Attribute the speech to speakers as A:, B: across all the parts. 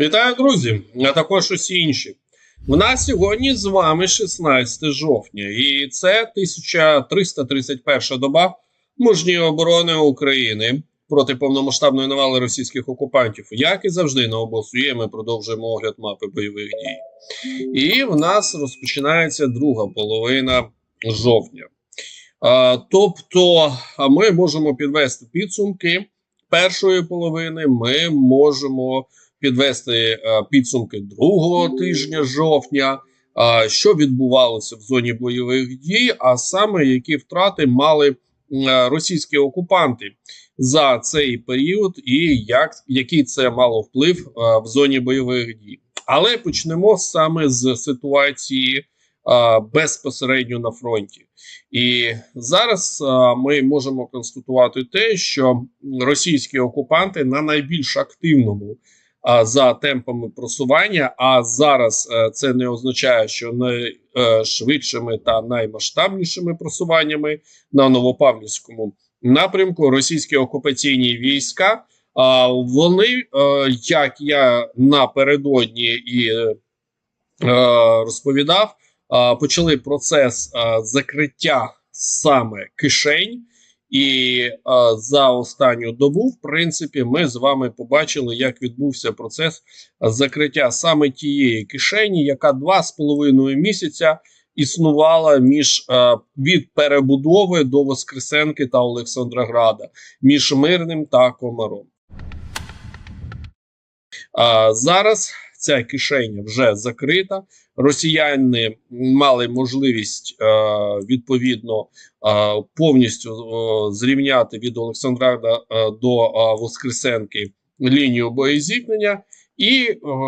A: Вітаю, друзі, а також усі інші. В нас сьогодні з вами 16 жовтня, і це 1331 доба мужньої оборони України проти повномасштабної навали російських окупантів. Як і завжди на обосує, ми продовжуємо огляд мапи бойових дій. І в нас розпочинається друга половина жовтня. А, тобто, ми можемо підвести підсумки першої половини. Ми можемо підвести е, підсумки другого тижня жовтня, що відбувалося в зоні бойових дій, а саме які втрати мали е, російські окупанти за цей період, і як який це мало вплив е, в зоні бойових дій. Але почнемо саме з ситуації. Безпосередньо на фронті, і зараз е, ми можемо констатувати те, що російські окупанти на найбільш активному за темпами просування. А зараз е, це не означає, що найшвидшими та наймасштабнішими просуваннями на Новопавлівському напрямку російські окупаційні війська. А вони, е, як я напередодні і е, розповідав, е, почали процес е, закриття саме кишень. І е, за останню добу, в принципі, ми з вами побачили, як відбувся процес закриття саме тієї кишені, яка два з половиною місяця існувала між е, від перебудови до Воскресенки та Олександрограда, між Мирним та Комаром. А зараз ця кишеня вже закрита. Росіяни мали можливість е, відповідно е, повністю е, зрівняти від Олександрада е, до е, Воскресенки лінію боєзіткнення. І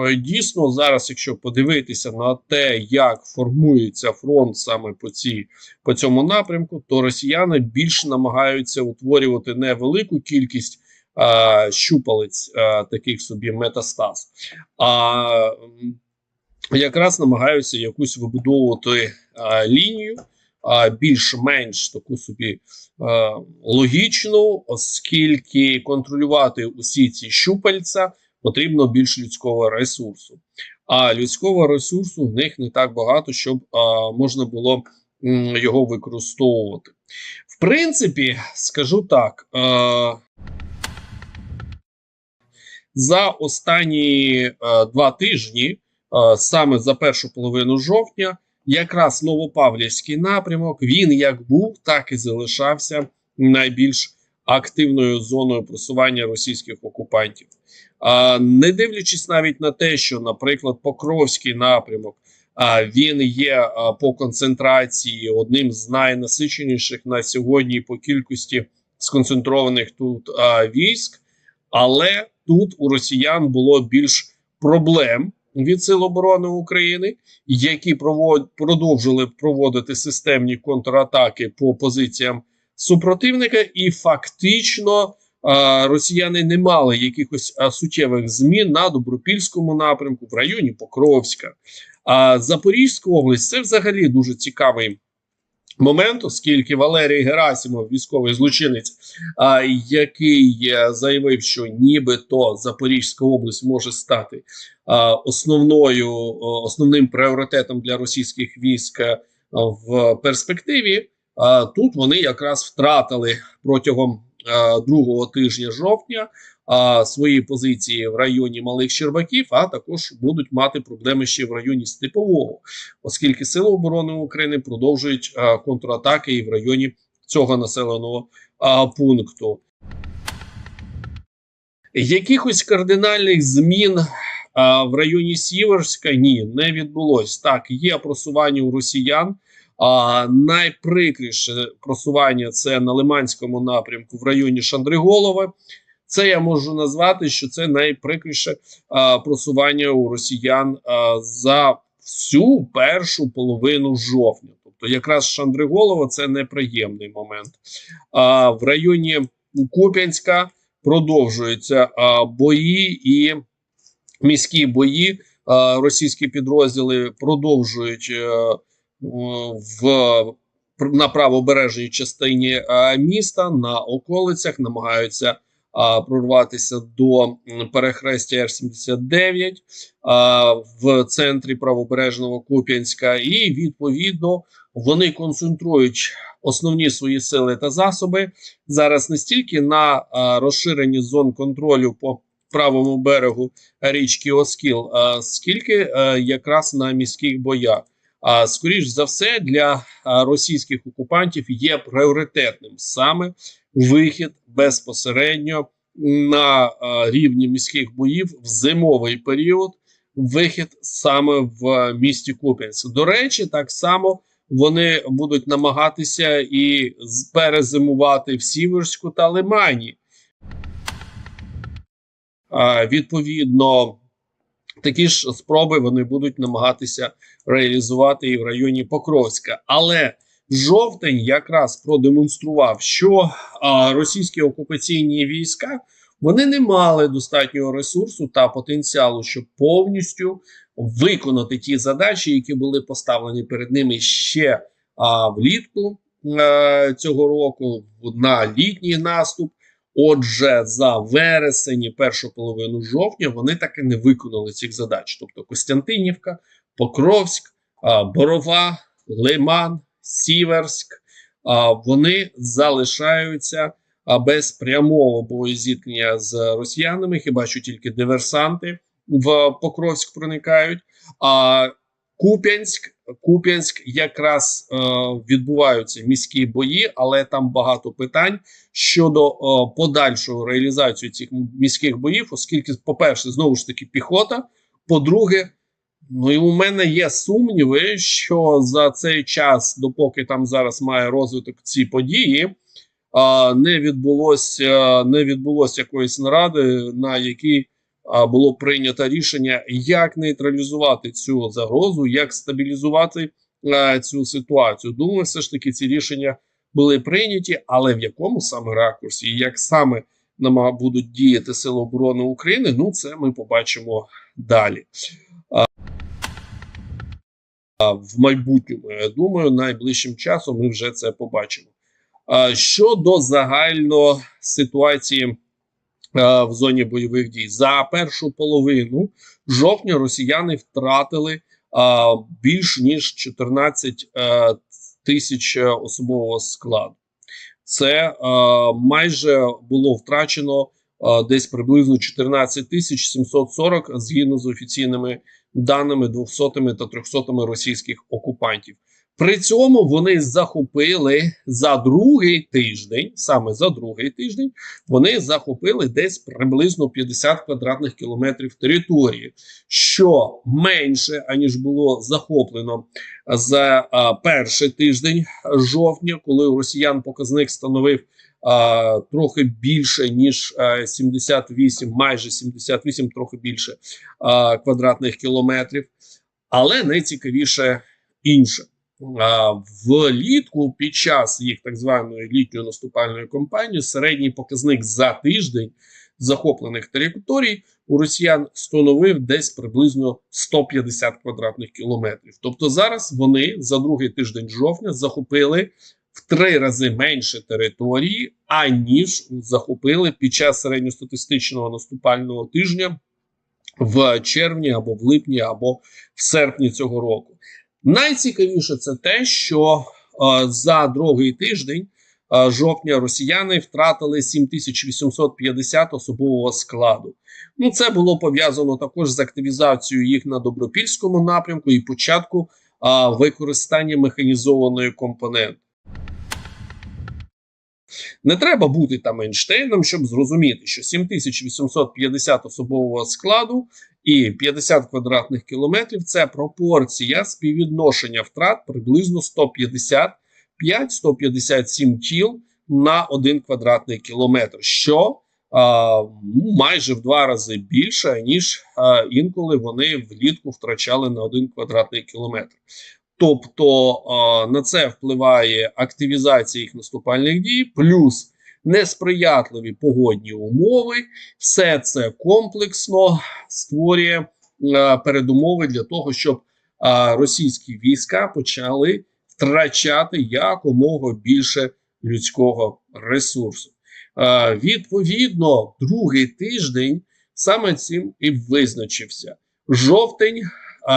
A: е, дійсно зараз, якщо подивитися на те, як формується фронт саме по цій по цьому напрямку, то росіяни більш намагаються утворювати невелику кількість щупалець е, таких собі метастаз, а якраз намагаються якусь вибудовувати е, лінію. Більш-менш таку собі е, логічну, оскільки контролювати усі ці щупальця потрібно більш людського ресурсу. А людського ресурсу в них не так багато, щоб а, можна було м, його використовувати. В принципі, скажу так. А, за останні е, два тижні, е, саме за першу половину жовтня, якраз Новопавлівський напрямок, він як був, так і залишався найбільш активною зоною просування російських окупантів. А, не дивлячись навіть на те, що, наприклад, Покровський напрямок він є по концентрації одним з найнасиченіших на сьогодні по кількості сконцентрованих тут військ, але тут у росіян було більш проблем від Сил оборони України, які провод, продовжили проводити системні контратаки по позиціям супротивника, і фактично росіяни не мали якихось суттєвих змін на добропільському напрямку в районі Покровська. А Запорізька область це взагалі дуже цікавий момент, оскільки Валерій Герасимов, військовий злочинець, а, який е, заявив, що нібито Запорізька область може стати основною основним пріоритетом для російських військ е, в перспективі. Тут вони якраз втратили протягом другого тижня жовтня свої позиції в районі Малих Щербаків, а також будуть мати проблеми ще в районі Степового, оскільки Сили оборони України продовжують контратаки і в районі цього населеного пункту. Якихось кардинальних змін в районі Сіверська ні, не відбулось. Так, є просування у росіян. А найприкріше просування це на Лиманському напрямку в районі Шандриголова. Це я можу назвати, що це найприкріше а, просування у росіян а, за всю першу половину жовтня. Тобто, якраз Шандриголова це неприємний момент. А в районі Куп'янська продовжуються а, бої і міські бої. А, російські підрозділи продовжують. А, в на правобережній частині міста на околицях намагаються а, прорватися до перехрестя Р-79 а, в центрі правобережного Куп'янська, і відповідно вони концентрують основні свої сили та засоби зараз не стільки на а, розширенні зон контролю по правому берегу річки Оскіл, а скільки а, якраз на міських боях. А скоріш за все для російських окупантів є пріоритетним саме вихід безпосередньо на рівні міських боїв в зимовий період. Вихід саме в місті Куп'янськ. До речі, так само вони будуть намагатися і перезимувати в Сіверську та Лимані. Відповідно, такі ж спроби вони будуть намагатися реалізувати і в районі Покровська. Але жовтень якраз продемонстрував, що а, російські окупаційні війська вони не мали достатнього ресурсу та потенціалу, щоб повністю виконати ті задачі, які були поставлені перед ними ще а, влітку е, цього року на літній наступ. Отже, за вересень, першу половину жовтня вони так і не виконали цих задач. Тобто Костянтинівка, Покровськ, Борова, Лиман, Сіверськ. Вони залишаються без прямого боєзіткнення з росіянами. Хіба що тільки диверсанти в Покровськ проникають. А Куп'янськ, Куп'янськ якраз е, відбуваються міські бої, але там багато питань щодо е, подальшої реалізації цих міських боїв, оскільки, по-перше, знову ж таки піхота. По-друге, ну і у мене є сумніви, що за цей час, допоки там зараз має розвиток ці події, е, не відбулося не відбулося якоїсь наради, на якій було прийнято рішення, як нейтралізувати цю загрозу, як стабілізувати цю ситуацію. Думаю, все ж таки ці рішення були прийняті, але в якому саме ракурсі, і як саме будуть діяти Сили оборони України, ну це ми побачимо далі. В майбутньому, я думаю, найближчим часом ми вже це побачимо. Щодо загально ситуації в зоні бойових дій. За першу половину жовтня росіяни втратили е, більш ніж 14 е, тисяч е, особового складу. Це е, майже було втрачено е, десь приблизно 14 тисяч 740 згідно з офіційними даними 200 та 300 російських окупантів. При цьому вони захопили за другий тиждень, саме за другий тиждень, вони захопили десь приблизно 50 квадратних кілометрів території, що менше аніж було захоплено за а, перший тиждень жовтня, коли у росіян показник становив а, трохи більше ніж а, 78, майже 78, трохи більше а, квадратних кілометрів. Але найцікавіше інше. Влітку під час їх так званої літньої наступальної кампанії середній показник за тиждень захоплених територій у росіян становив десь приблизно 150 квадратних кілометрів. Тобто зараз вони за другий тиждень жовтня захопили в три рази менше території, аніж захопили під час середньостатистичного наступального тижня в червні або в липні, або в серпні цього року. Найцікавіше це те, що е, за другий тиждень е, жовтня росіяни втратили 7850 особового складу. Ну, це було пов'язано також з активізацією їх на добропільському напрямку і початку е, використання механізованої компоненти. Не треба бути там Ейнштейном, щоб зрозуміти, що 7850 особового складу і 50 квадратних кілометрів це пропорція співвідношення втрат приблизно 155-157 тіл на один квадратний кілометр, що а, ну, майже в два рази більше, ніж а, інколи вони влітку втрачали на один квадратний кілометр. Тобто на це впливає активізація їх наступальних дій, плюс несприятливі погодні умови, все це комплексно створює передумови для того, щоб російські війська почали втрачати якомога більше людського ресурсу. Е, відповідно, другий тиждень саме цим і визначився. Жовтень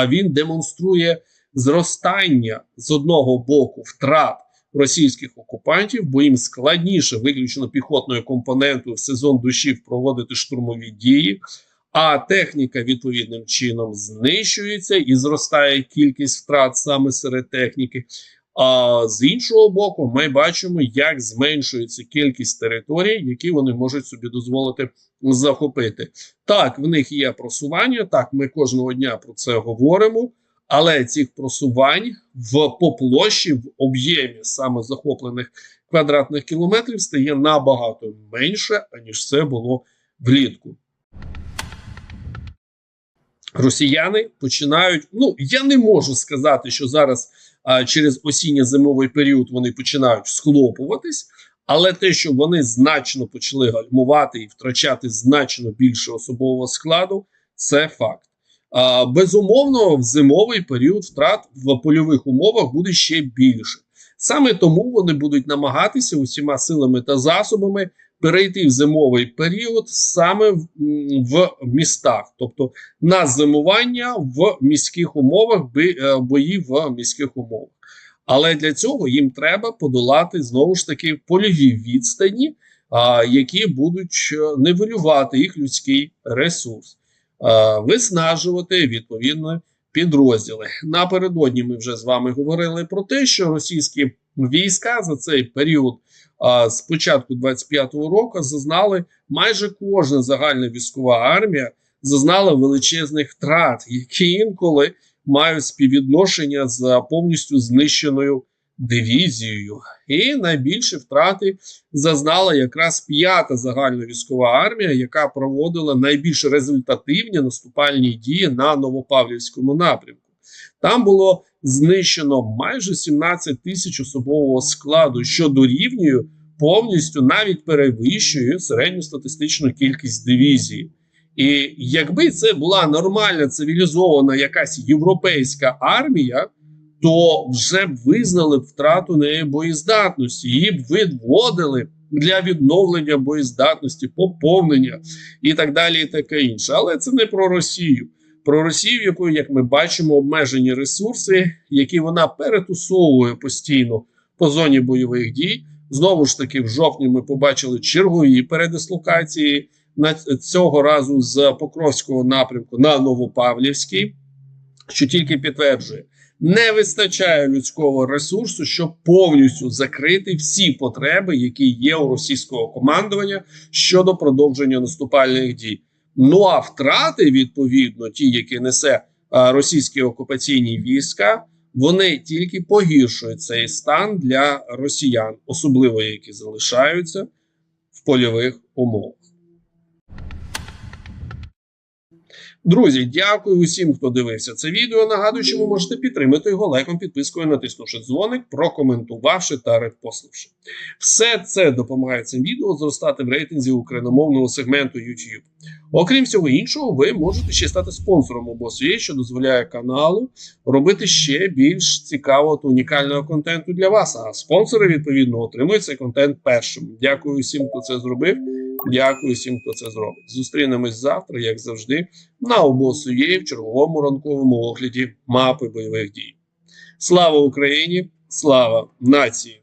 A: він демонструє зростання з одного боку втрат російських окупантів, бо їм складніше виключно піхотною компонентою в сезон душів проводити штурмові дії. А техніка відповідним чином знищується і зростає кількість втрат саме серед техніки. А з іншого боку, ми бачимо, як зменшується кількість територій, які вони можуть собі дозволити захопити. Так, в них є просування. Так, ми кожного дня про це говоримо. Але цих просувань в по площі в об'ємі саме захоплених квадратних кілометрів стає набагато менше, аніж це було влітку. Росіяни починають. Ну я не можу сказати, що зараз а, через осінньо-зимовий період вони починають схлопуватись, але те, що вони значно почали гальмувати і втрачати значно більше особового складу, це факт. Безумовно, в зимовий період втрат в польових умовах буде ще більше. Саме тому вони будуть намагатися усіма силами та засобами перейти в зимовий період саме в, містах, тобто на зимування в міських умовах, е, бої в міських умовах. Але для цього їм треба подолати знову ж таки польові відстані, які будуть е, нивелювати їх людський ресурс, виснажувати відповідно підрозділи. Напередодні ми вже з вами говорили про те, що російські війська за цей період а, з початку 25-го року зазнали майже кожна загальна військова армія зазнала величезних втрат, які інколи мають співвідношення з повністю знищеною дивізією. І найбільші втрати зазнала якраз п'ята загальна військова армія, яка проводила найбільш результативні наступальні дії на Новопавлівському напрямку. Там було знищено майже 17 тисяч особового складу, що дорівнює повністю навіть перевищує середню статистичну кількість дивізії. І якби це була нормальна цивілізована якась європейська армія, то вже б визнали втрату неї боєздатності, її б відводили для відновлення боєздатності, поповнення і так далі, і таке інше. Але це не про Росію. Про Росію, якою, як ми бачимо, обмежені ресурси, які вона перетусовує постійно по зоні бойових дій. Знову ж таки, в жовтні ми побачили чергові передислокації на цього разу з Покровського напрямку на Новопавлівський, що тільки підтверджує, не вистачає людського ресурсу, щоб повністю закрити всі потреби, які є у російського командування щодо продовження наступальних дій. Ну а втрати, відповідно, ті, які несе а, російські окупаційні війська, вони тільки погіршують цей стан для росіян, особливо які залишаються в польових умовах. Друзі, дякую усім, хто дивився це відео. Нагадую, що ви можете підтримати його лайком, підпискою, натиснувши дзвоник, прокоментувавши та репостивши. Все це допомагає цим відео зростати в рейтинзі україномовного сегменту YouTube. Окрім всього іншого, ви можете ще стати спонсором обосує, що дозволяє каналу робити ще більш цікавого та унікального контенту для вас. А спонсори відповідно отримують цей контент першим. Дякую всім, хто це зробив. Дякую всім, хто це зробить. Зустрінемось завтра, як завжди, на обосує в черговому ранковому огляді мапи бойових дій. Слава Україні! Слава нації!